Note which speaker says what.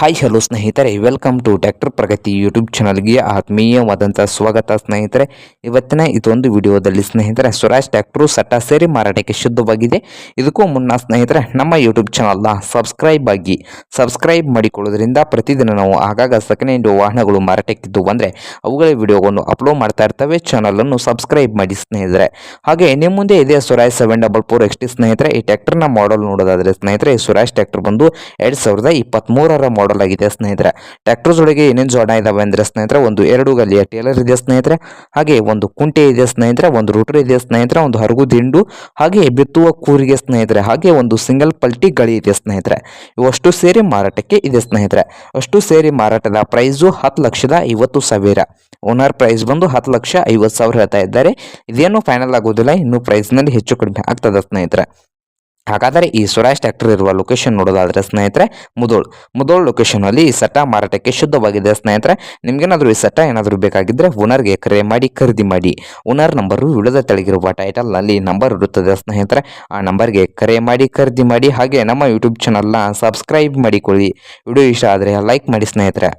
Speaker 1: Hi hello ಸ್ನೇಹಿತರೆ. Welcome to doctor Pragati YouTube ಚಾನಲ್ಗೆ ಆತ್ಮೀಯವಾದಂಥ ಸ್ವಾಗತ, ಸ್ನೇಹಿತರೆ. ಇವತ್ತಿನ ಇದೊಂದು ವಿಡಿಯೋದಲ್ಲಿ, ಸ್ನೇಹಿತರೆ ಸ್ವರಾಜ್ ಟ್ಯಾಕ್ಟ್ರು ಸಟ್ಟ ಸೇರಿ ಮಾರಾಟಕ್ಕೆ ಶುದ್ಧವಾಗಿದೆ. ಇದಕ್ಕೂ ಮುನ್ನ, ಸ್ನೇಹಿತರೆ, ನಮ್ಮ ಯೂಟ್ಯೂಬ್ ಚಾನಲ್ನ ಸಬ್ಸ್ಕ್ರೈಬ್ ಆಗಿ ಸಬ್ಸ್ಕ್ರೈಬ್ ಮಾಡಿಕೊಳ್ಳೋದ್ರಿಂದ ಪ್ರತಿದಿನ ನಾವು ಆಗಾಗ ಸೆಕೆಂಡ್ ಹ್ಯಾಂಡ್ ವಾಹನಗಳು ಮಾರಾಟಕ್ಕಿದ್ದು ಅಂದರೆ ಅವುಗಳ ವಿಡಿಯೋವನ್ನು ಅಪ್ಲೋಡ್ ಮಾಡ್ತಾ ಇರ್ತವೆ. ಚಾನಲನ್ನು ಸಬ್ಸ್ಕ್ರೈಬ್ ಮಾಡಿ, ಸ್ನೇಹಿತರೆ. ಹಾಗೆ, ನಿಮ್ಮ ಮುಂದೆ ಇದೆ Swaraj seven double four XT ಸ್ನೇಹಿತರೆ. ಈ ಟ್ಯಾಕ್ಟರ್ನ ಮಾಡಲ್ ನೋಡೋದಾದರೆ, ಸ್ನೇಹಿತರೆ ಸ್ವರಾಜ್ ಟ್ಯಾಕ್ಟರ್ ಬಂದು ಎರಡು ಸಾವಿರದ ಇಪ್ಪತ್ತ್ಮೂರರ ಮಾಡಲ್ ಆಗಿದೆ ಸ್ನೇಹಿತರೆ. ಟ್ರ್ಯಾಕ್ಟರ್ ಜೊತೆಗೆ ಏನೇನು ಜೋಡ ಇದಾವೆ ಅಂದರೆ ಸ್ನೇಹಿತರೆ, ಒಂದು ಎರಡು ಗಲ್ಲಿಯ ಟೇಲರ್ ಇದೆ ಸ್ನೇಹಿತರೆ. ಹಾಗೆ ಒಂದು ಕುಂಟೆ ಇದೆ ಸ್ನೇಹಿತರೆ, ಒಂದು ರೂಟರ್ ಇದೆ ಸ್ನೇಹಿತರೆ, ಒಂದು ಹರಗು ದಿಂಡು, ಹಾಗೆ ಬಿತ್ತುವ ಕೂರಿಗೆ ಸ್ನೇಹಿತರೆ, ಹಾಗೆ ಒಂದು ಸಿಂಗಲ್ ಪಲ್ಟಿ ಗಳಿ ಇದೆ ಸ್ನೇಹಿತರೆ. ಇವಷ್ಟು ಸೇರಿ ಮಾರಾಟಕ್ಕೆ ಇದೆ ಸ್ನೇಹಿತರೆ. ಅಷ್ಟು ಸೇರಿ ಮಾರಾಟದ ಪ್ರೈಸು ಹತ್ತು ಲಕ್ಷದ ಐವತ್ತು ಸಾವಿರ. ಓನರ್ ಪ್ರೈಸ್ ಬಂದು ಹತ್ತು ಲಕ್ಷ ಐವತ್ತು ಸಾವಿರ ಹೇಳ್ತಾ ಇದ್ದಾರೆ. ಇದೇನು ಫೈನಲ್ ಆಗೋದಿಲ್ಲ, ಇನ್ನು ಪ್ರೈಸ್ನಲ್ಲಿ ಹೆಚ್ಚು ಕಡಿಮೆ ಆಗ್ತದೆ ಸ್ನೇಹಿತರೆ. ಹಾಗಾದರೆ ಈ ಸ್ವರಾಜ್ ಟ್ಯಾಕ್ಟರ್ ಇರುವ ಲೊಕೇಶನ್ ನೋಡೋದಾದರೆ ಸ್ನೇಹಿತರೆ, ಮುದೋಳ್. ಮುದೋಳ್ ಲೊಕೇಶನಲ್ಲಿ ಈ ಸಟ್ಟ ಮಾರಾಟಕ್ಕೆ ಶುದ್ಧವಾಗಿದೆ ಸ್ನೇಹಿತರೆ. ನಿಮಗೇನಾದರೂ ಈ ಸಟ್ಟ ಏನಾದರೂ ಬೇಕಾಗಿದ್ದರೆ ಓನರ್ಗೆ ಕರೆ ಮಾಡಿ, ಖರೀದಿ ಮಾಡಿ. ಓನರ್ ನಂಬರು ವಿಳದ ತೆಳಗಿರುವ ಟೈಟಲ್ನಲ್ಲಿ ನಂಬರ್ ಇರುತ್ತದೆ ಸ್ನೇಹಿತರೆ. ಆ ನಂಬರ್ಗೆ ಕರೆ ಮಾಡಿ, ಖರೀದಿ ಮಾಡಿ, ಹಾಗೆ ನಮ್ಮ ಯೂಟ್ಯೂಬ್ ಚಾನಲ್ನ ಸಬ್ಸ್ಕ್ರೈಬ್ ಮಾಡಿಕೊಳ್ಳಿ. ವಿಡಿಯೋ ಇಷ್ಟ ಆದರೆ ಲೈಕ್ ಮಾಡಿ ಸ್ನೇಹಿತರೆ.